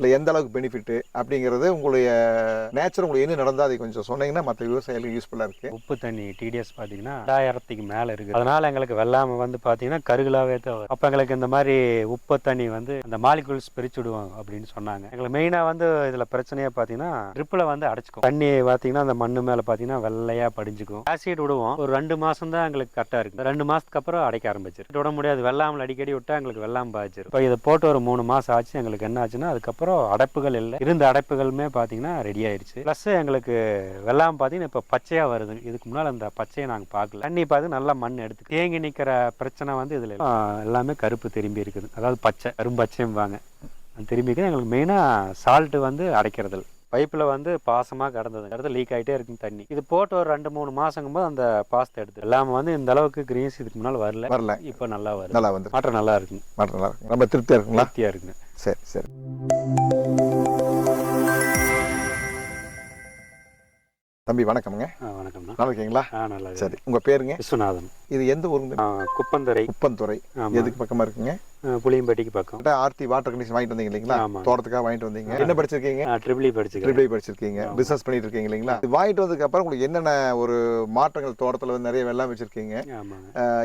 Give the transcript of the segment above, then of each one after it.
இல்லை எந்த அளவுக்கு பெனிஃபிட் அப்படிங்கிறது உங்களுடைய நேச்சர் உங்களுக்கு என்ன நடந்தால் அதை கொஞ்சம் சொன்னீங்கன்னா மற்ற விவசாயிகளுக்கு யூஸ்ஃபுல்லாக இருக்குது உப்பு தண்ணி டிடிஎஸ் பார்த்தீங்கன்னா ரெண்டாயிரத்துக்கு மேலே இருக்குது. அதனால் எங்களுக்கு வெள்ளாமை வந்து பார்த்தீங்கன்னா கருகலாகவே தான் வரும் அப்போ எங்களுக்கு இந்த மாதிரி உப்பு தண்ணி வந்து அந்த மாலிகுல்ஸ் பிரிச்சு விடுவோம் அப்படின்னு சொன்னாங்க. எங்களுக்கு மெயினாக வந்து இதில் பிரச்சனையாக பார்த்தீங்கன்னா ட்ரிப்பில் வந்து அடைச்சிக்கும். தண்ணி பார்த்தீங்கன்னா அந்த மண்ணு மேலே பார்த்தீங்கன்னா வெள்ளையாக படிஞ்சுக்கும். ஆசிட் விடுவோம். ஒரு ரெண்டு மாதம் தான் எங்களுக்கு கரெக்டாக இருக்குது ரெண்டு மாதத்துக்கு அப்புறம் அடைக்க ஆரம்பிச்சிரு விட முடியாது. வெள்ளாமல் அடிக்கடி விட்டால் எங்களுக்கு வெள்ளாம் பாய்ச்சிரும் இப்போ இதை போட்டு ஒரு மூணு மாதம் ஆச்சு. எங்களுக்கு என்ன ஆச்சுன்னா அதுக்கப்புறம் அடைப்புகள் இல்லை. இருந்த அடைப்புகளுமே பார்த்தீங்கன்னா ரெடி ஆயிருச்சு. ப்ளஸ் எங்களுக்கு வெள்ளாம் பார்த்தீங்கன்னா இப்போ பச்சையாக வருது. இதுக்கு முன்னால் அந்த பச்சையை நாங்கள் பார்க்கல தண்ணி பார்த்து நல்லா மண் எடுத்து தேங்கி நிற்கிற பிரச்சனை வந்து இதில் எல்லாமே கருப்பு திரும்பி இருக்குது. அதாவது பச்சை கரும்பச்சைம்பாங்க அது திரும்பி இருக்குது எங்களுக்கு மெயினாக சால்ட்டு வந்து அடைக்கிறது பைப்பில் வந்து பாசமாக கிடந்தது. கிடந்து லீக் ஆகிட்டே இருக்குங்க தண்ணி. இது போட்டு ஒரு ரெண்டு மூணு மாதங்கும் போது அந்த பாசத்தை எடுத்து. எல்லாமே வந்து இந்த அளவுக்கு கிரீன்ஸ் இதுக்கு முன்னால் வரல. வரல. இப்போ நல்லா வருது. நல்லா வந்து மாற்றம் நல்லா இருக்குங்க. மாற்றம் நல்லா இருக்கு ரொம்ப திருப்தியாக இருக்குங்களா? திருப்தியாக இருக்குங்க. சரி சரி. தம்பி வணக்கம்ங்க. ஆ வணக்கம்ண்ணா. நல்லா இருக்கீங்களா நல்லா. சரி உங்கள் பேருங்க? விஸ்வநாதன். இது எந்த ஊருங்க? குப்பந்துறை குப்பந்துறை எதுக்கு பக்கமாக இருக்குங்க? புளியம்பட்டிக்கு பக்கம். ஆர்த்தி வாட்டர் கண்டிஷன் வாங்கிட்டு வந்தீங்க இல்லைங்களா. தோட்டத்துக்காக வாங்கிட்டு வந்தீங்க. என்ன படிச்சிருக்கீங்க? ட்ரிபிளி படிச்சுக்கிறேன் ட்ரிபிள் படிச்சிருக்கீங்க. பிசினஸ் பண்ணிட்டு இருக்கீங்க இல்லைங்களா? இது வாங்கிட்டு வந்ததுக்கு அப்புறம் உங்களுக்கு என்னென்ன ஒரு மாற்றங்கள் தோட்டத்தில் வந்து நிறைய வெள்ளம் வச்சிருக்கீங்க?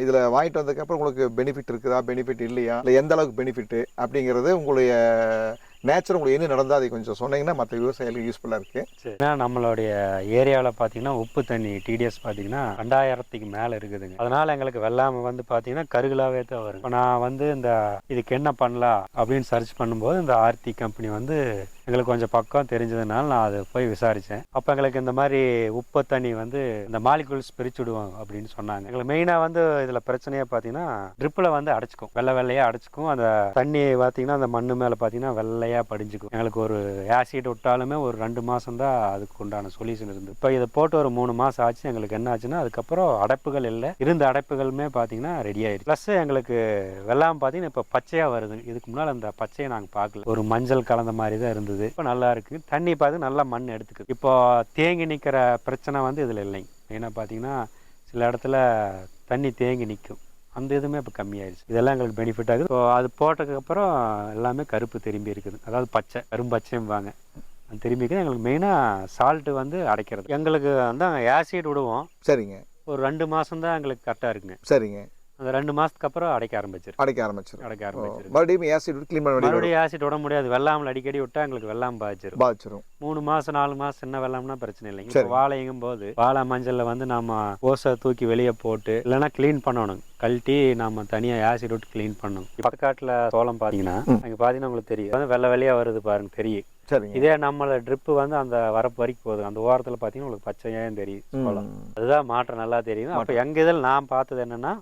இதுல வாங்கிட்டு வந்ததுக்கு அப்புறம் உங்களுக்கு பெனிஃபிட் இருக்குதா? பெனிஃபிட் இல்லையா? இல்லை எந்த அளவுக்கு பெனிஃபிட் அப்படிங்கிறது உங்களுடைய நேச்சர் உங்களுக்கு என்ன நடந்தால் அதை கொஞ்சம் சொன்னீங்கன்னா மற்ற விவசாயிகளுக்கு யூஸ்ஃபுல்லாக இருக்கு. சரி. ஏன்னா நம்மளுடைய ஏரியாவில் பார்த்தீங்கன்னா உப்பு தண்ணி டிடிஎஸ் பார்த்தீங்கன்னா ரெண்டாயிரத்துக்கு மேலே இருக்குதுங்க. அதனால எங்களுக்கு வெள்ளாமை வந்து பார்த்தீங்கன்னா கருகலாவே தான் வரும். இப்போ நான் வந்து இந்த இதுக்கு என்ன பண்ணலாம்? அப்படின்னு சர்ச் பண்ணும்போது இந்த ஆர்த்தி கம்பெனி வந்து எங்களுக்கு கொஞ்சம் பக்கம் தெரிஞ்சதுனால நான் அதை போய் விசாரித்தேன் அப்போ எங்களுக்கு இந்த மாதிரி உப்பு தண்ணி வந்து இந்த மாலிகுல்ஸ் பிரிச்சு விடுவாங்க அப்படின்னு சொன்னாங்க. எங்களுக்கு மெயினாக வந்து இதில் பிரச்சனையே பார்த்தீங்கன்னா ட்ரிப்பில் வந்து அடைச்சிக்கும். வெள்ளை வெள்ளையாக அடைச்சிக்கும். அந்த தண்ணி பார்த்தீங்கன்னா அந்த மண்ணு மேலே பார்த்தீங்கன்னா வெள்ளையாக படிஞ்சுக்கும். எங்களுக்கு ஒரு ஆசிட் விட்டாலுமே ஒரு ரெண்டு மாதம் தான் அதுக்கு உண்டான சொல்யூஷன் இருந்து இப்போ இதை போட்டு ஒரு மூணு மாதம் ஆச்சு. எங்களுக்கு என்ன ஆச்சுன்னா அதுக்கப்புறம் அடைப்புகள் இல்லை. இருந்த அடைப்புகளுமே பார்த்தீங்கன்னா ரெடி ஆயிடுச்சு. ப்ளஸ் எங்களுக்கு வெள்ளாம் பார்த்தீங்கன்னா இப்போ பச்சையாக வருது. இதுக்கு முன்னால் அந்த பச்சையை நாங்கள் பார்க்கல. ஒரு மஞ்சள் கலந்த மாதிரி தான் இருந்தது இப்போ நல்லா இருக்கு. தண்ணி பார்த்து நல்லா மண் எடுத்துக்குது. இப்போ தேங்கி நிற்கிற பிரச்சனை வந்து இதில் இல்லைங்க மெயினாக பார்த்தீங்கன்னா சில இடத்துல தண்ணி தேங்கி நிற்கும் அந்த இதுவுமே இப்போ கம்மியாயிருச்சு. இதெல்லாம் எங்களுக்கு பெனிஃபிட் ஆகுது. இப்போ அது போட்டதுக்கு அப்புறம் எல்லாமே கருப்பு திரும்பி இருக்குது. அதாவது பச்சை கரும்பச்சைம்பாங்க அது திரும்பி இருக்குது எங்களுக்கு மெயினாக சால்ட்டு வந்து அடைக்கிறது. எங்களுக்கு வந்து ஆசிட் விடுவோம். சரிங்க. ஒரு ரெண்டு மாதம் தான் எங்களுக்கு கரெக்டாக இருக்குங்க. சரிங்க. அந்த ரெண்டு மாதத்துக்கு அப்புறம் அடைக்க ஆரம்பிச்சிரு. அடைக்க ஆரம்பிச்சிடும் அடைக்க ஆரம்பிச்சிரு. மறுபடியும் ஆசிட் க்ளீன் பண்ண மறுபடியும் ஆசிட் விட முடியாது. வெள்ளாமல் அடிக்கடி விட்டா எங்களுக்கு வெள்ளாம் பாய்ச்சிரும் பாதிச்சிரும். மூணு மாசம் நாலு மாசம் சின்ன வெள்ளம்னா பிரச்சனை இல்லைங்க. இப்போ வாழைங்கும் போது வாழை மஞ்சள்ல வந்து நாம ஓசை தூக்கி வெளியே போட்டு இல்லைன்னா க்ளீன் பண்ணணும். கழட்டி நாம தனியா ஆசிட் விட்டு க்ளீன் பண்ணணும். பக்கக்காட்டுல சோளம் பாத்தீங்கன்னா அங்க பாத்தீங்கன்னா உங்களுக்கு தெரியும். வந்து வெள்ளை வெள்ளையா வருது பாருங்க தெரியும். இதே நம்மள ட்ரிப்பு வந்து அந்த வரப்பு வரைக்கும் போகுது. அந்த ஓரத்துல பாத்தீங்கன்னா உங்களுக்கு பச்சையாயும் தெரியும் சோளம். அதுதான் மாற்றம் நல்லா தெரியும். அப்ப எங்க இதில் நான் பார்த்தது என்னன்னா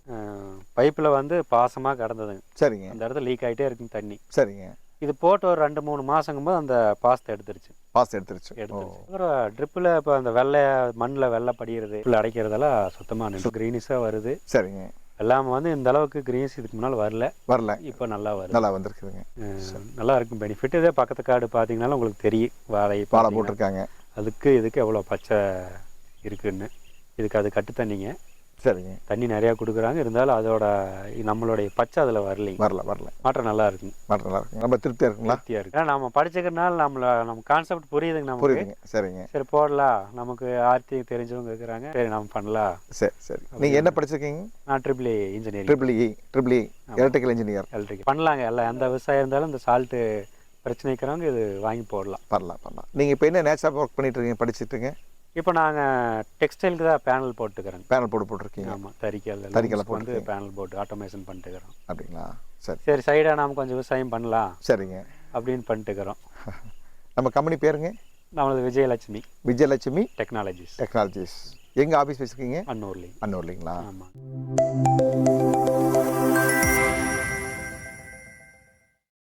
பைப்ல வந்து பாசமா கிடந்ததுங்க. சரிங்க. அந்த இடத்துல லீக் ஆயிட்டே இருக்குங்க தண்ணி. சரிங்க. இது போட்டு ஒரு ரெண்டு மூணு மாசங்கும் போது அந்த பாசத்தை எடுத்துருச்சு. பாஸ் எடுத்துருச்சு. எடுத்துருச்சு. அப்புறம் ட்ரிப்பில் இப்போ அந்த வெள்ளை மண்ணில் வெள்ளை படிகிறது அடைக்கிறதெல்லாம் சுத்தமாக நின்று க்ரீனிஸாக வருது. சரிங்க. எல்லாமே வந்து இந்த அளவுக்கு க்ரீனிஸ் இதுக்கு முன்னால் வரல. வரல. இப்போ நல்லா வருது. நல்லா வந்திருக்குதுங்க. நல்லா இருக்கும். பெனிஃபிட் இதே பக்கத்து காடு பார்த்தீங்கன்னாலும் உங்களுக்கு தெரியும். வாழை வாழை பார்த்தீங்கன்னா. போட்டிருக்காங்க. அதுக்கு இதுக்கு எவ்வளோ பச்சை இருக்குன்னு. இதுக்கு அது கட்டு தண்ணிங்க. சரிங்க. தண்ணி நிறையா கொடுக்குறாங்க. இருந்தாலும் அதோட நம்மளுடைய பச்சை அதில் வரலைங்க. வரல வரல. மாற்றம் நல்லா இருக்குங்க. மாற்றம் நல்லா இருக்கு ரொம்ப திருப்தியாக இருக்குங்களா? திருப்தியாக இருக்கு. ஏன்னா நம்ம படிச்சுக்கிறனால நம்மள நம்ம கான்செப்ட் புரியுதுங்க நமக்கு. புரியுதுங்க. சரிங்க. சரி போடலாம். நமக்கு ஆர்த்தி தெரிஞ்சவங்க இருக்கிறாங்க. சரி நம்ம பண்ணலாம். சரி சரி. நீங்கள் என்ன படிச்சிருக்கீங்க? நான் triple engineering triple E triple E electrical engineer electric பண்ணலாங்க. எல்லாம் எந்த விவசாயம் இருந்தாலும் இந்த சால்ட்டு பிரச்சனை இருக்கிறவங்க இது வாங்கி போடலாம். பண்ணலாம் பண்ணலாம். நீங்கள் இப்போ என்ன நேச்சராக ஒர்க் பண்ணிட்டு இருக்கீங்க? படிச்சிட்டு இருக்கீங்க? இப்போ நாங்கள் டெக்ஸ்டைலுக்கு தான் பேனல் போட்டுக்கிறோங்க பேனல் போட்டு போட்டிருக்கீங்க. ஆமாம் தறிக்கல் looms வந்து பேனல் போட்டு ஆட்டோமேஷன் பண்ணிட்டுக்கிறோம். அப்படிங்களா? சரி. சரி சைடாக நாம கொஞ்சம் விவசாயம் பண்ணலாம் சரிங்க. அப்படின்னு பண்ணிட்டுக்கிறோம். நம்ம கம்பெனி பேருங்க? நம்மளது விஜயலட்சுமி. விஜயலட்சுமி டெக்னாலஜிஸ் டெக்னாலஜிஸ் எங்கே ஆஃபீஸ் வச்சுருக்கீங்க? அன்னூர்லி. அன்னூர்லிங்களா? ஆமாம்